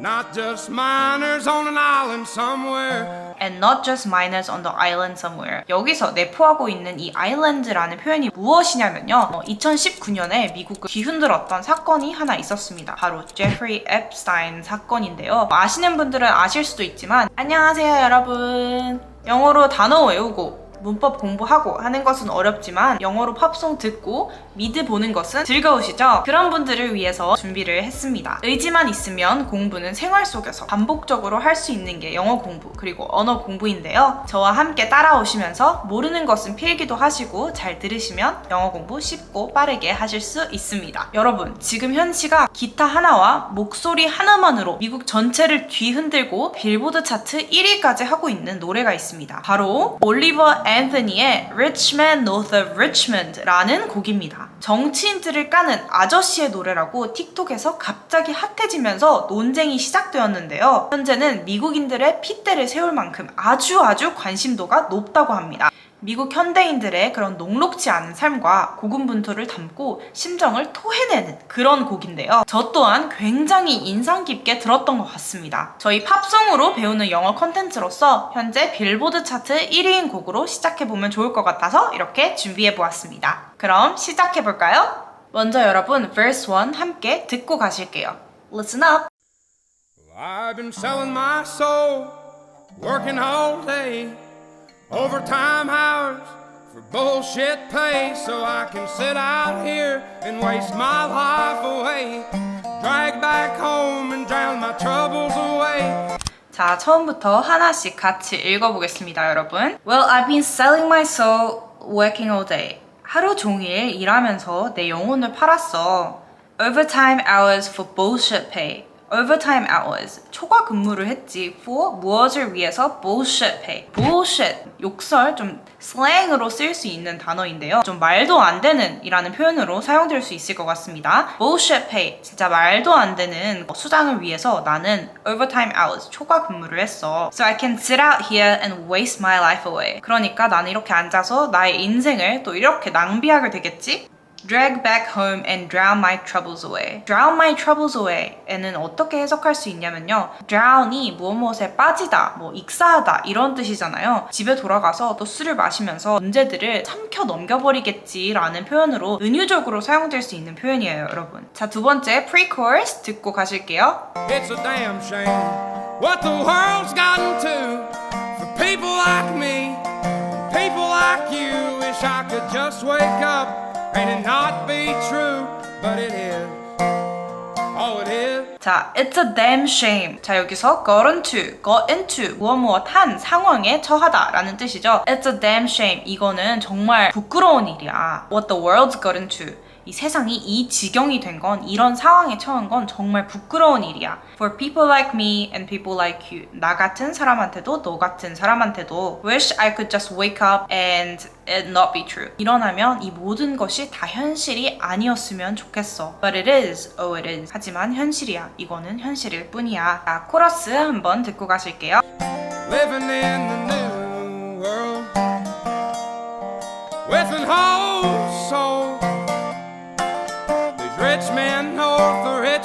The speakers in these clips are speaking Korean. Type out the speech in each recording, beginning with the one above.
Not just miners on an island somewhere. and not just miners on the island somewhere. 여기서 내포하고 있는 이 island라는 표현이 무엇이냐면요. 어, 2019년에 미국을 뒤흔들었던 사건이 하나 있었습니다. 바로 제프리 앱스타인 사건인데요. 아시는 분들은 아실 수도 있지만 안녕하세요 여러분. 영어로 단어 외우고 문법 공부하고 하는 것은 어렵지만 영어로 팝송 듣고 미드 보는 것은 즐거우시죠? 그런 분들을 위해서 준비를 했습니다. 의지만 있으면 공부는 생활 속에서 반복적으로 할 수 있는 게 영어 공부 그리고 언어 공부인데요. 저와 함께 따라오시면서 모르는 것은 필기도 하시고 잘 들으시면 영어 공부 쉽고 빠르게 하실 수 있습니다. 여러분 지금 현시가 기타 하나와 목소리 하나만으로 미국 전체를 뒤흔들고 빌보드 차트 1위까지 하고 있는 노래가 있습니다. 바로 올리버 앤서니의 Rich Man North of Richmond라는 곡입니다. 정치인들을 까는 아저씨의 노래라고 틱톡에서 갑자기 핫해지면서 논쟁이 시작되었는데요. 현재는 미국인들의 핏대를 세울 만큼 아주 아주 관심도가 높다고 합니다. 미국 현대인들의 그런 녹록지 않은 삶과 고군분투를 담고 심정을 토해내는 그런 곡인데요. 저 또한 굉장히 인상 깊게 들었던 것 같습니다. 저희 팝송으로 배우는 영어 컨텐츠로서 현재 빌보드 차트 1위인 곡으로 시작해보면 좋을 것 같아서 이렇게 준비해보았습니다. 그럼 시작해볼까요? 먼저 여러분 verse 1 함께 듣고 가실게요. Listen up! I've been selling my soul, working all day, overtime hours for bullshit pay, so I can sit out here and waste my life away, drag back home and drown my troubles away. 자, 처음부터 하나씩 같이 읽어보겠습니다, 여러분. Well, I've been selling my soul, working all day. 하루 종일 일하면서 내 영혼을 팔았어. Overtime hours for bullshit pay. Overtime hours. 초과 근무를 했지. For 무엇을 위해서? Bullshit pay. Bullshit. 욕설, 좀 슬랭으로 쓸 수 있는 단어인데요. 좀 말도 안 되는 이라는 표현으로 사용될 수 있을 것 같습니다. Bullshit pay. 진짜 말도 안 되는 수당을 위해서 나는 overtime hours, 초과 근무를 했어. So I can sit out here and waste my life away. 그러니까 나는 이렇게 앉아서 나의 인생을 또 이렇게 낭비하게 되겠지? Drag back home and drown my troubles away. Drown my troubles away에는 어떻게 해석할 수 있냐면요. drown이 무엇 무엇에 빠지다, 뭐 익사하다 이런 뜻이잖아요. 집에 돌아가서 또 술을 마시면서 문제들을 삼켜 넘겨버리겠지라는 표현으로 은유적으로 사용될 수 있는 표현이에요, 여러분. 자, 두 번째 pre-chorus 듣고 가실게요. It's a damn shame what the world's gotten to for people like me, people like you. Wish I could just wake up and it not be true, but it is. Oh, it is. 자, it's a damn shame. 자, 여기서 got into, got into, 무엇 무엇 한 상황에 처하다 라는 뜻이죠. It's a damn shame. 이거는 정말 부끄러운 일이야. What the world's got into. 이 세상이 이 지경이 된 건, 이런 상황에 처한 건 정말 부끄러운 일이야. For people like me and people like you. 나 같은 사람한테도, 너 같은 사람한테도. Wish I could just wake up and it not be true. 일어나면 이 모든 것이 다 현실이 아니었으면 좋겠어. But it is. Oh, it is. 하지만 현실이야. 이거는 현실일 뿐이야. 자, 코러스 한번 듣고 가실게요. living in the new world with an whole soul.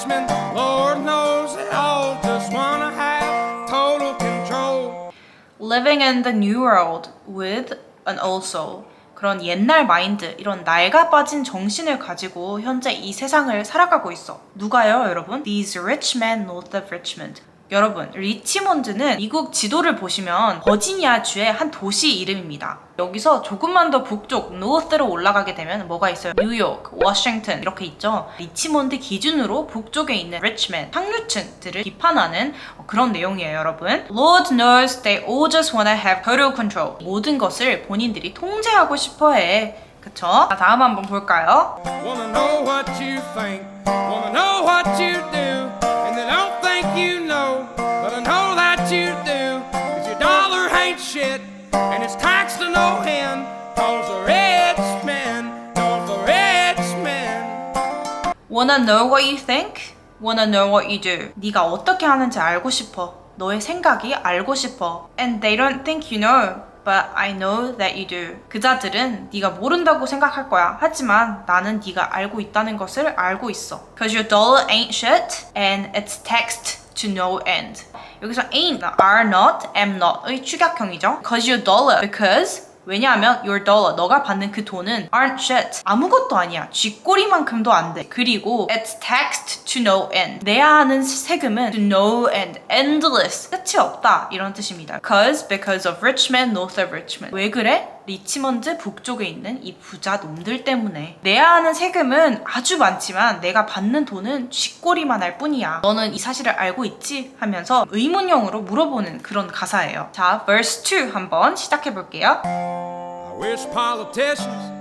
Richmond, Lord knows they all just wanna have total control. Living in the new world with an old soul. 그런 옛날 마인드, 이런 낡아 빠진 정신을 가지고 현재 이 세상을 살아가고 있어. 누가요, 여러분? These rich men north of Richmond. 여러분, 리치몬드는 미국 지도를 보시면 버지니아 주의 한 도시 이름입니다. 여기서 조금만 더 북쪽, 노스로 올라가게 되면 뭐가 있어요? 뉴욕, 워싱턴 이렇게 있죠. 리치몬드 기준으로 북쪽에 있는 리치맨, 상류층들을 비판하는 그런 내용이에요, 여러분. Lord knows they all just wanna have total control. 모든 것을 본인들이 통제하고 싶어해. 그쵸? 자, 다음 한번 볼까요? Wanna know what you think, wanna know what you do, and they don't think you know, but I know that you do. Cause your dollar ain't shit, and it's taxed to no end, cause the rich men, cause the rich men. Wanna know what you think? Wanna know what you do? 네가 어떻게 하는지 알고 싶어. 너의 생각이 알고 싶어. And they don't think you know. But I know that you do. 그자들은 네가 모른다고 생각할 거야. 하지만 나는 네가 알고 있다는 것을 알고 있어. Cause your dollar ain't shit and it's taxed to no end. 여기서 ain't, are not, am not의 축약형이죠. Cause you're dollar. Because 왜냐하면 your dollar, 너가 받는 그 돈은 aren't shit. 아무것도 아니야. 쥐꼬리만큼도 안 돼. 그리고 it's taxed to no end. 내야 하는 세금은 to no end, endless. 끝이 없다. 이런 뜻입니다. Cause, because of Richmond, north of Richmond. 왜 그래? 리치먼드 북쪽에 있는 이 부자 놈들 때문에 내야 하는 세금은 아주 많지만 내가 받는 돈은 쥐꼬리만 할 뿐이야. 너는 이 사실을 알고 있지? 하면서 의문형으로 물어보는 그런 가사예요. 자, verse 2 한번 시작해 볼게요. I wish politicians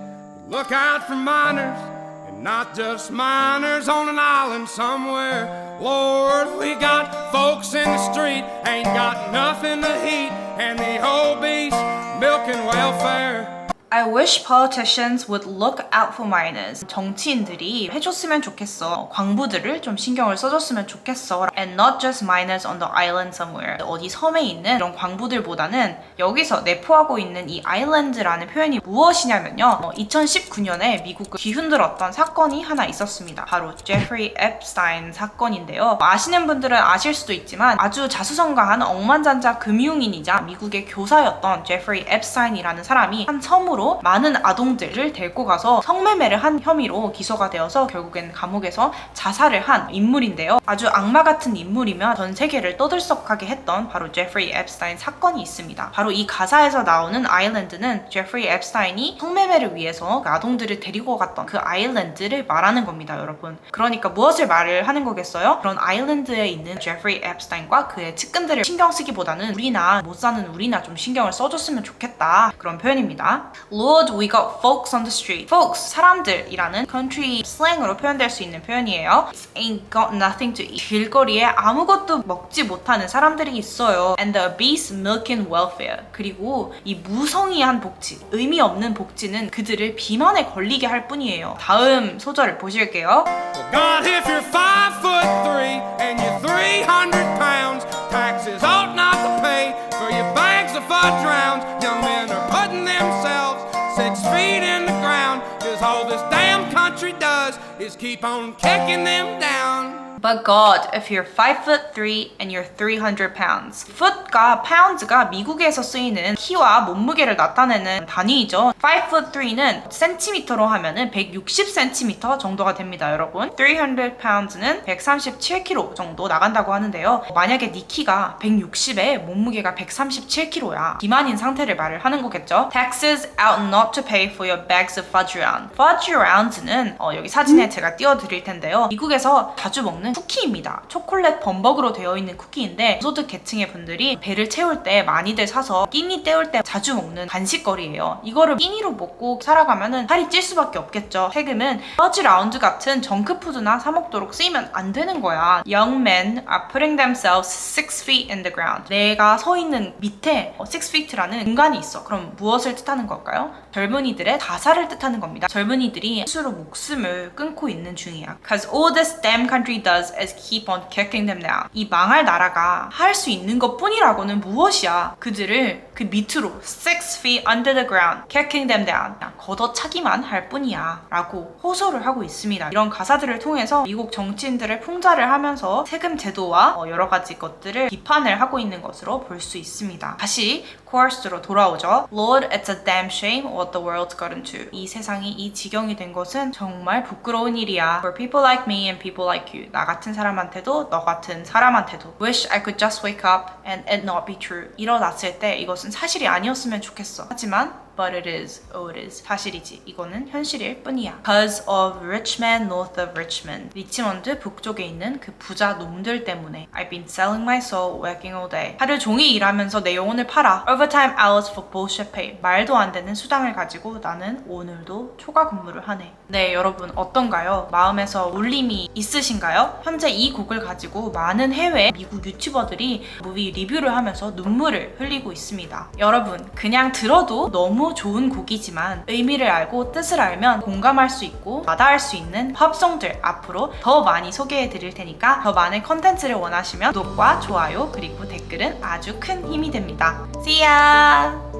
would look out for miners and not just miners on an island somewhere. Lord, we got folks in the street ain't got nothing to eat, and the beast milking welfare. I wish politicians would look out for minors. 정치인들이 해줬으면 좋겠어. 광부들을 좀 신경을 써줬으면 좋겠어. And not just minors on the island somewhere. 어디 섬에 있는 이런 광부들보다는 여기서 내포하고 있는 이 island라는 표현이 무엇이냐면요. 어, 2019년에 미국을 뒤흔들었던 사건이 하나 있었습니다. 바로 제프리 앱스타인 사건인데요. 아시는 분들은 아실 수도 있지만 아주 자수성가한 억만장자 금융인이자 미국의 교사였던 제프리 앱스타인이라는 사람이 한 섬으로 많은 아동들을 데리고 가서 성매매를 한 혐의로 기소가 되어서 결국엔 감옥에서 자살을 한 인물인데요. 아주 악마 같은 인물이며 전 세계를 떠들썩하게 했던 바로 제프리 앱스타인 사건이 있습니다. 바로 이 가사에서 나오는 아일랜드는 제프리 앱스타인이 성매매를 위해서 그 아동들을 데리고 갔던 그 아일랜드를 말하는 겁니다, 여러분. 그러니까 무엇을 말을 하는 거겠어요? 그런 아일랜드에 있는 제프리 앱스타인과 그의 측근들을 신경 쓰기보다는 우리나 못 사는 우리나 좀 신경을 써줬으면 좋겠다 그런 표현입니다. Lord, we got folks on the street. Folks, 사람들이라는 country slang으로 표현될 수 있는 표현이에요. Ain't got nothing to eat. 길거리에 아무것도 먹지 못하는 사람들이 있어요. And the beast milking welfare. 그리고 이 무성의한 복지, 의미 없는 복지는 그들을 비만에 걸리게 할 뿐이에요. 다음 소절을 보실게요. God, if you're five foot three and you're 300 pounds, taxes ought not to pay for your bags of fudge rounds. Young men are putting themselves country does is keep on kicking them down. But God, if you're 5 foot 3 and you're 300 pounds. foot과 pounds가 미국에서 쓰이는 키와 몸무게를 나타내는 단위이죠. 5 foot 3는 센티미터로 하면은 160cm 정도가 됩니다, 여러분. 300 pounds는 137kg 정도 나간다고 하는데요. 만약에 네 키가 160에 몸무게가 137kg야. 비만인 상태를 말을 하는 거겠죠. Taxes out not to pay for your bags of fudge round. fudge rounds는 어, 여기 사진에 제가 띄워드릴 텐데요. 미국에서 자주 먹는 쿠키입니다. 초콜릿 범벅으로 되어 있는 쿠키인데 소득 계층의 분들이 배를 채울 때 많이들 사서 끼니 때울 때 자주 먹는 간식거리예요. 이거를 끼니로 먹고 살아가면은 살이 찔 수밖에 없겠죠. 세금은 퍼지 라운드 같은 정크푸드나 사 먹도록 쓰이면 안 되는 거야. Young men are putting themselves six feet in the ground. 내가 서 있는 밑에 어, six feet라는 공간이 있어. 그럼 무엇을 뜻하는 걸까요? 젊은이들의 자살을 뜻하는 겁니다. 젊은이들이 스스로 목숨을 끊고 있는 중이야. Cause all this damn country does is keep on kicking them down. 이 망할 나라가 할 수 있는 것 뿐이라고는 무엇이야? 그들을 그 밑으로 six feet under the ground, kicking them down. 걷어차기만 할 뿐이야. 라고 호소를 하고 있습니다. 이런 가사들을 통해서 미국 정치인들을 풍자를 하면서 세금 제도와 어, 여러 가지 것들을 비판을 하고 있는 것으로 볼 수 있습니다. 다시 코어스로 돌아오죠. Lord, it's a damn shame what the world's gotten to. 이 세상이 이 지경이 된 것은 정말 부끄러운 일이야. For people like me and people like you. 나 같은 사람한테도 너 같은 사람한테도. Wish I could just wake up and it not be true. 일어났을 때 이것은 사실이 아니었으면 좋겠어. 하지만 But it is, oh it is. 사실이지. 이거는 현실일 뿐이야. Cause of Richmond, north of Richmond. 리치먼드 북쪽에 있는 그 부자 놈들 때문에. I've been selling my soul, working all day. 하루 종일 일하면서 내 영혼을 팔아. Overtime hours for bullshit pay. 말도 안 되는 수당을 가지고 나는 오늘도 초과 근무를 하네. 네, 여러분 어떤가요? 마음에서 울림이 있으신가요? 현재 이 곡을 가지고 많은 해외 미국 유튜버들이 무비 리뷰를 하면서 눈물을 흘리고 있습니다. 여러분, 그냥 들어도 너무 좋은 곡이지만 의미를 알고 뜻을 알면 공감할 수 있고 와닿을 수 있는 팝송들 앞으로 더 많이 소개해 드릴 테니까 더 많은 컨텐츠를 원하시면 구독과 좋아요 그리고 댓글은 아주 큰 힘이 됩니다. See ya!